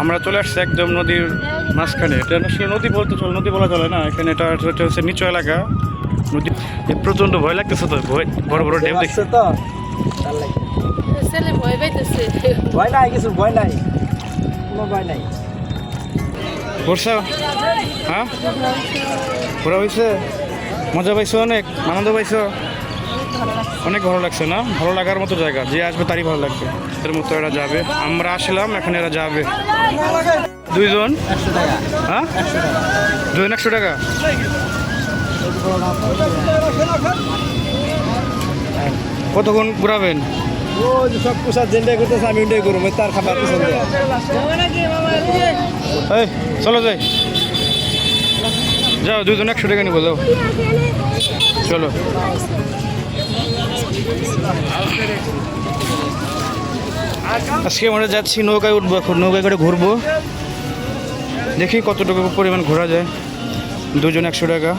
আমরা চলে আসছি একদম নদীর মাঝখানে। এটা আসলে নদী বলতে চলে নদী বলা চলে না এখানে এটা হচ্ছে নিচু এলাকা। নদী প্রচণ্ড ভয় লাগতেছে তো ভয় বড় বড় ঢেউ দেখি আসছে তো ভয় নাই কিছু ভয় নাই। কোনো ভয় নাই। ঘুরছো হ্যাঁ? ঘোরা হয়েছে মজা পাইছো অনেক? আনন্দ পাইছো? অনেক ভালো লাগছে। না? ভালো লাগার মতো জায়গা। যে আসবে তারই ভালো লাগবে। এর মতো এরা যাবে। আমরা আসলাম, এখন এরা যাবে। দুইজন? হ্যাঁ? দুজন একশো টাকা? কতক্ষণ ঘুরাবেন? সব করতেছে আমি তার খাবার চলো যাই। যাও দুজন একশো টাকা নিবো, যাও। চলো। আজকে আমরা যাচ্ছি নৌকায় উঠবো এখন, নৌকায় করে ঘুরবো। দেখি কতটুকু পরিমাণ ঘোরা যায়। দুজন একশো টাকা।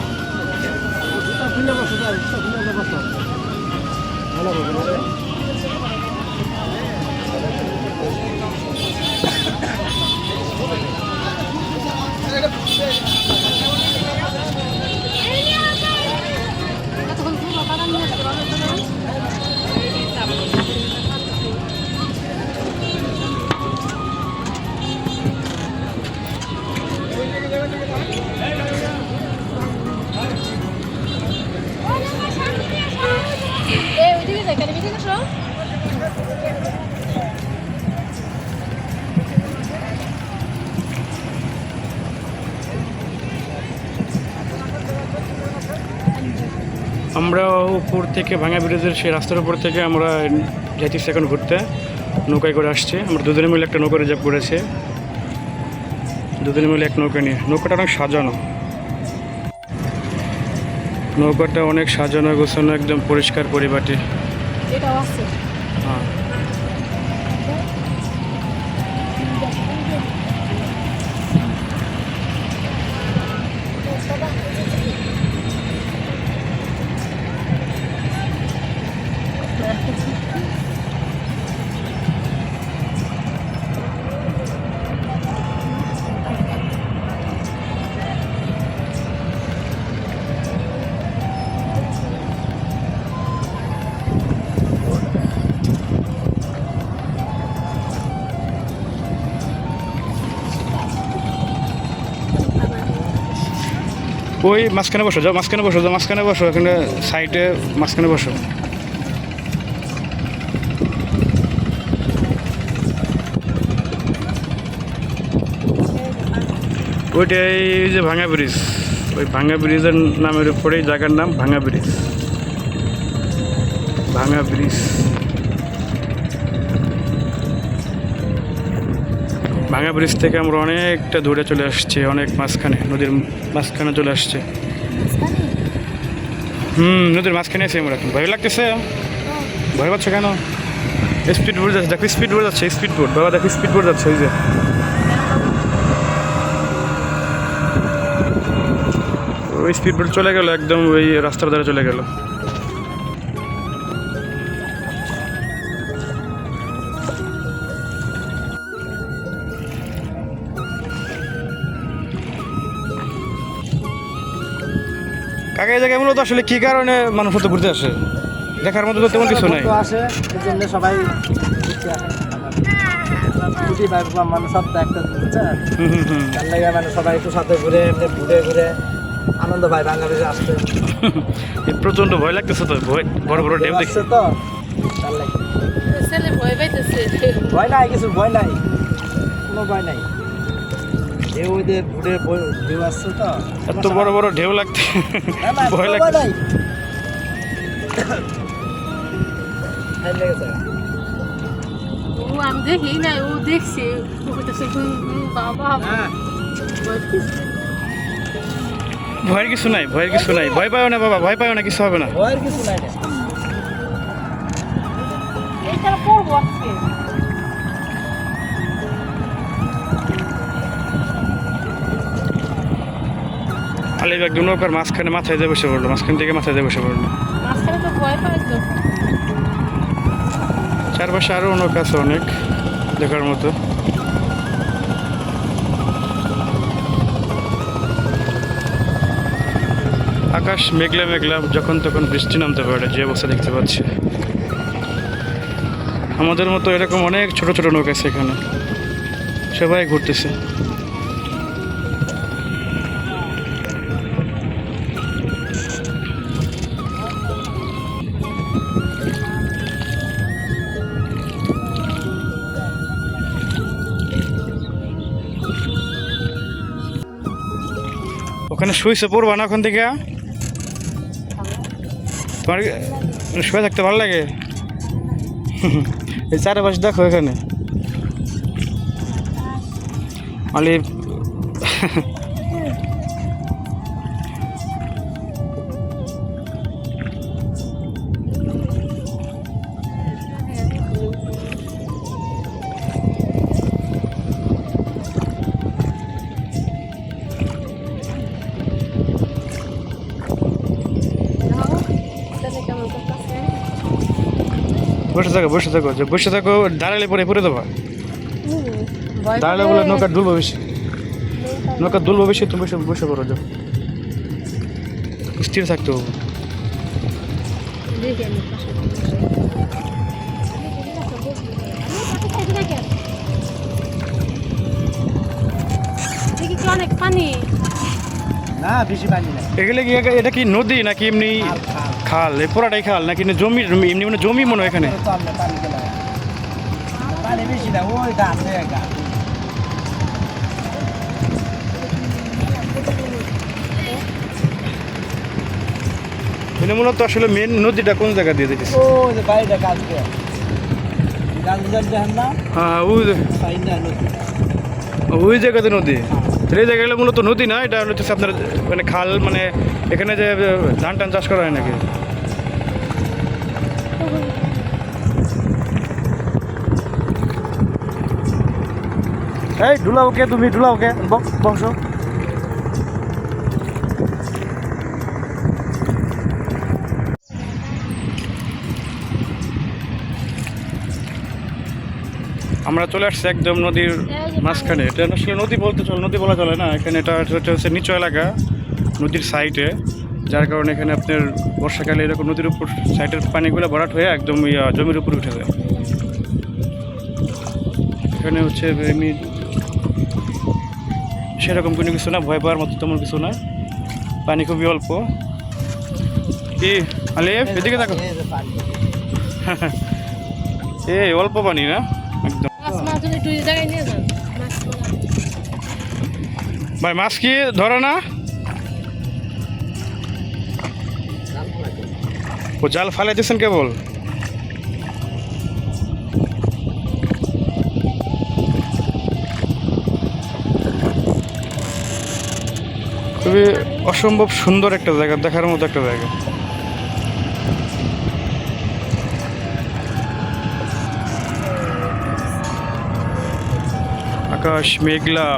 তখন আমরা উপর থেকে ভাঙা ব্রিজের সেই রাস্তার উপর থেকে আমরা যাইতেছি এখন ঘুরতে। নৌকায় করে আসছে। আমরা দুজনে মিলে একটা নৌকা রিজার্ভ করেছে। দুজনে মিলে এক নৌকা নিয়ে। নৌকাটা অনেক সাজানো। নৌকাটা অনেক সাজানো গোছানো একদম পরিষ্কার পরিপাটি। হ্যাঁ। ওই মাঝখানে বসো, যাও, মাঝখানে বসো, যাও, মাঝখানে বসো, এখানে সাইডে মাঝখানে বসো। ওইটাই যে ভাঙা ব্রিজ ওই ভাঙা ব্রিজের নামের উপরেই জায়গার নাম ভাঙা ব্রিজ ভাঙা ব্রিজ ভাঙা ব্রিজ থেকে আমরা অনেকটা দূরে চলে আসছি অনেক মাঝখানে নদীর মাঝখানে চলে আসছে। হুম নদীর মাঝখানে আছি আমরা এখন। ভয় লাগতেছে? ভয় পাচ্ছ কেন? স্পিড বোর্ড যাচ্ছে দেখো স্পিড বোর্ড যাচ্ছে স্পিড বোর্ড বাবা দেখো স্পিড বোর্ড যাচ্ছে ওই যে। ওই স্পিড বোর্ড চলে গেল একদম ওই রাস্তার ধারে চলে গেল। এই জায়গায় মূলত আসলে কি কারণে মানুষ হতে ঘুরতে আসে? দেখার মতো তো তেমন কিছু নাই। তো আসে জন্য সবাই ছুটি মানুষ সপ্তাহে একটা তার লাগে মানে সবাই একটু সাথে ঘুরে এমনি ঘুরে ঘুরে আনন্দ ভাই বাংলাদেশে আসতে। এই প্রচণ্ড ভয় লাগতেছে তো ভয় বড় বড় ঢেউ দেখি আসছে তো? পাইতেছে। ভয় নাই কিছু ভয় নাই। কোনো ভয় নাই। ঢেউ ওই যে ঘুরে ঢেউ আসছে তো? এত বড় বড় ঢেউ লাগছে। ভয় লেগেছে। ও আমি দেখি না ও দেখছে। বাবা হ্যাঁ। ভয়ের কিছু নাই ভয়ের কিছু নাই। ভয় পাও না বাবা ভয় পাও না কিছু হবে না। ভয়ের কিছু নাই। আলিফ একদম নৌকার মাঝখানে মাথায় দিয়ে বসে পড়ল মাঝখান থেকে মাথায় দিয়ে বসে পড়ল। চারপাশে আরও নৌকা আছে অনেক দেখার মতো। আকাশ মেঘলা মেঘলা যখন তখন বৃষ্টি নামতে পারে যে অবস্থা দেখতে পাচ্ছি। আমাদের মতো এরকম অনেক ছোট ছোট নৌকা আছে এখানে। সবাই ঘুরতেছে। ওখানে শুয়েছে পড়বা না ওখান থেকে তোমার শুয়ে থাকতে ভালো লাগে? এই চারপাশে দেখো এখানে। আলি বসে থাকো বসে থাকো যে বসে থাকো দাঁড়ালে পরে পরে দেবা। দাঁড়ালে বলে নৌকা ডুলবো বেশি। নৌকা দুলবো বেশি তুমি বসে বসে পড়ো যাও। স্থির থাকতে হবে। অনেক পানি। না বেশি পানি না এগুলো কি এটা কি নদী নাকি এমনি খাল, এই পুরাটাই খাল নাকি? জমি এমনি মানে জমি মনে হয় এখানে? চলে পানি গেলে পানি বেশি না ওই গাছ ওই গাছ মানে মূলত আসলে মেন নদীটা কোন জায়গা দিয়ে দিতেছে? ও যে বাড়িটা গাছ দিয়ে গাছ না হ্যাঁ ওই জায়গাতে নদী? তাহলে এই জায়গাগুলো মূলত নদী না, এটা হচ্ছে আপনার মানে খাল মানে এখানে যে ধান টান চাষ করা হয় নাকি? এই, ঢুলাও কে তুমি, ঢুলাও কে আমরা চলে আসছি একদম নদীর মাঝখানে। এটা আসলে নদী বলতে চলে নদী বলা চলে না। এখানে এটা এটা হচ্ছে নিচু এলাকা নদীর সাইডে যার কারণে এখানে আপনার বর্ষাকালে এরকম নদীর উপর সাইডের পানিগুলো ভরাট হয়ে একদম ইয়া, জমির উপর উঠে যায়। এখানে হচ্ছে এমনি সেরকম কোনো কিছু না ভয় পাওয়ার মতো তেমন কিছু না। পানি খুবই অল্প। কি? আলিফ এদিকে দেখো। এই অল্প পানি না? ভাই, মাছ কি ধরে না? ও জাল ফালাইতেছেন কেবল? খুবই অসম্ভব সুন্দর একটা জায়গা, দেখার মতো একটা জায়গা। আকাশ মেঘলা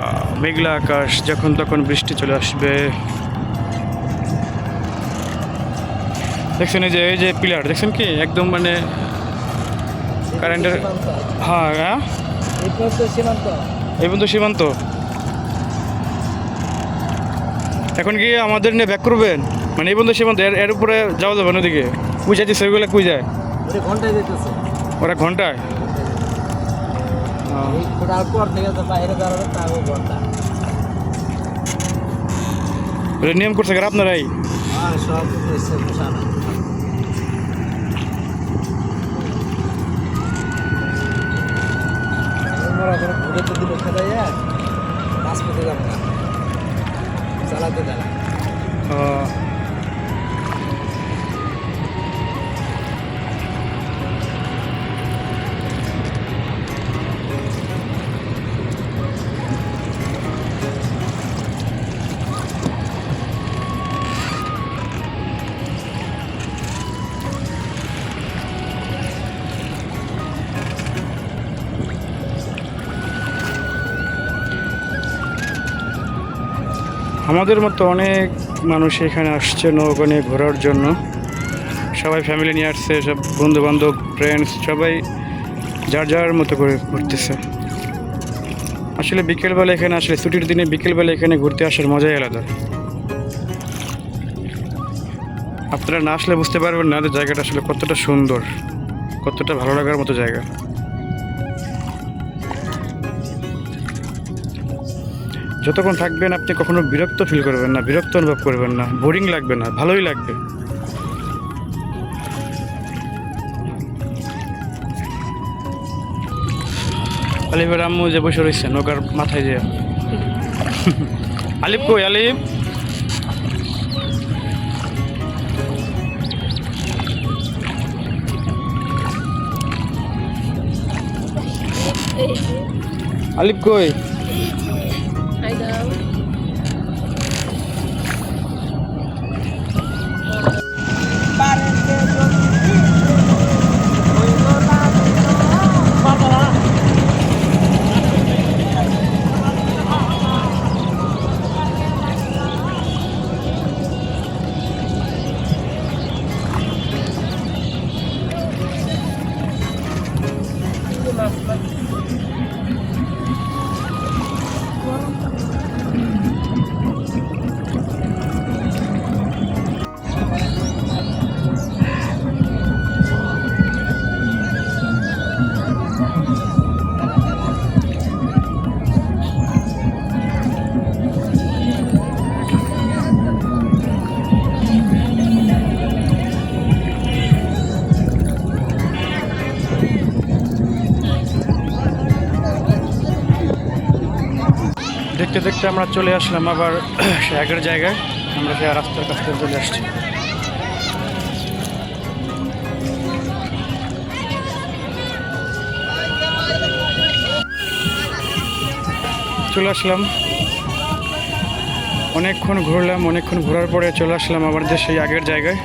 মেঘলা আকাশ যখন তখন বৃষ্টি চলে আসবে। দেখছেন এই যে এই যে পিলার দেখছেন কি? একদম মানে কারেন্টের হ্যাঁ হ্যাঁ? এই পর্যন্ত সীমান্ত। এই পর্যন্ত সীমান্ত এখন কি আমাদের নিয়ে ব্যাক করবেন? মানে এই পর্যন্ত সীমান্ত এর এর উপরে যাওয়া যাবে না ওদিকে? কুই যাচ্ছে সেগুলো কুই যায়? ঘন্টায় যেতেছে ওরা ঘন্টায়? নিয়ম করছে কারা আপনারাই? ঘুরে তো দিল খেতে যায় রাজপথে যাব না চালাতে দেয় আমাদের মতো অনেক মানুষ এখানে আসছে নৌকা নিয়ে ঘোরার জন্য। সবাই ফ্যামিলি নিয়ে আসছে, সব বন্ধু বান্ধব ফ্রেন্ডস সবাই যার যার মতো করে ঘুরতেছে। আসলে বিকেলবেলা এখানে আসলে ছুটির দিনে বিকেলবেলা এখানে ঘুরতে আসার মজাই আলাদা। আপনারা না আসলে বুঝতে পারবেন না যে জায়গাটা আসলে কতটা সুন্দর, কতটা ভালো লাগার মতো জায়গা। যতক্ষণ থাকবেন আপনি কখনো বিরক্ত ফিল করবেন না, বিরক্ত অনুভব করবেন না বোরিং লাগবে না, ভালোই লাগবে। আলিফের আম্মু যে বসে রয়েছে, নৌকার মাথায় যে আলিফ কই, আলিফ? আলিফ কই? দেখতে আমরা চলে আসলাম আবার সে আগের জায়গায়। আমরা সে রাস্তার কাছ থেকে চলে আসছি। চলে আসলাম। অনেকক্ষণ ঘুরলাম, অনেকক্ষণ ঘোরার পরে চলে আসলাম আমাদের সেই আগের জায়গায়।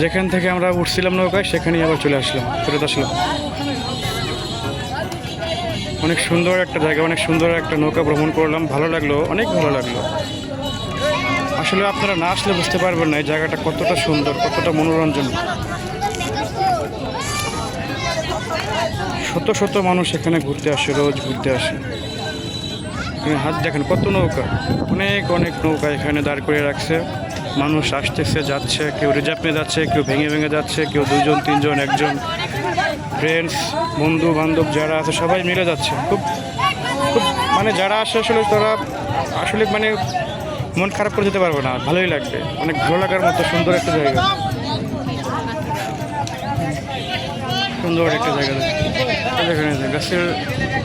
যেখান থেকে আমরা উঠছিলাম নৌকায়, সেখানেই আবার চলে আসলাম, ফেরত আসলাম। অনেক সুন্দর একটা জায়গা, অনেক সুন্দর একটা নৌকা ভ্রমণ করলাম। ভালো লাগল, অনেক ভালো লাগল। আসলে আপনারা না আসলে বুঝতে পারবেন না এই জায়গাটা কতটা সুন্দর, কতটা মনোরঞ্জন। শত শত মানুষ এখানে ঘুরতে আসে, রোজ ঘুরতে আসে। হাত, দেখেন কত নৌকা। অনেক অনেক নৌকা এখানে দাঁড় করে রাখছে। মানুষ আসতেছে, যাচ্ছে, কেউ রিজার্ভ নিয়ে যাচ্ছে, কেউ ভেঙে ভেঙে যাচ্ছে, কেউ দুজন তিনজন, একজন। ফ্রেন্ডস বন্ধু বান্ধব যারা আছে, সবাই মিলে যাচ্ছে। খুব খুব মানে যারা আসে আসলে তারা আসলে মানে মন খারাপ করে যেতে পারবে না, ভালোই লাগবে। অনেক ভালো লাগার মতো সুন্দর একটা জায়গা। সুন্দর একটা জায়গা দেখেন গাছের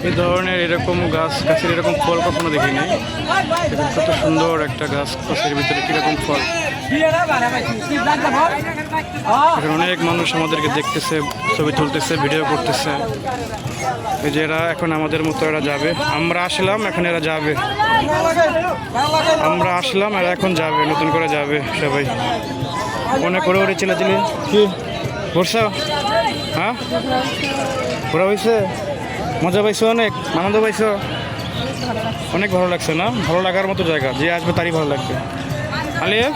এই ধরনের এরকম গাছ, গাছের এরকম ফল কখনো দেখিনি কত সুন্দর একটা গাছ, গাছের ভিতরে কীরকম ফল। এখানে অনেক মানুষ আমাদেরকে দেখতেছে ছবি তুলতেছে ভিডিও করতেছে। এই যে এরা এখন আমাদের মতো এরা যাবে। আমরা আসলাম এখন এরা যাবে। আমরা আসলাম এরা এখন যাবে নতুন করে যাবে সবাই। মনে করে ওরে চিলাচিলি কি? ঘুরছো হ্যাঁ? ঘোরা হয়েছে? মজা পাইছো অনেক? আনন্দ পাইছো? অনেক ভালো লাগছে না? ভালো লাগার মতো জায়গা। যে আসবে তারই ভালো লাগবে। আলিয়া?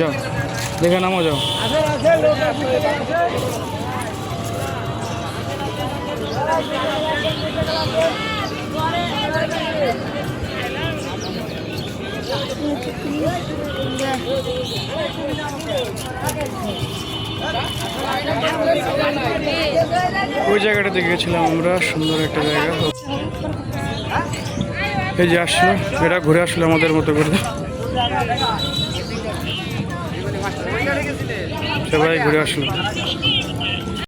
যাও, দেখে নামো যাও। ওই জায়গাটাতে গেছিলাম আমরা, সুন্দর একটা জায়গা। এই যে আসলো, এরা ঘুরে আসলো আমাদের মতো করে। সবাই ঘুরে আসলো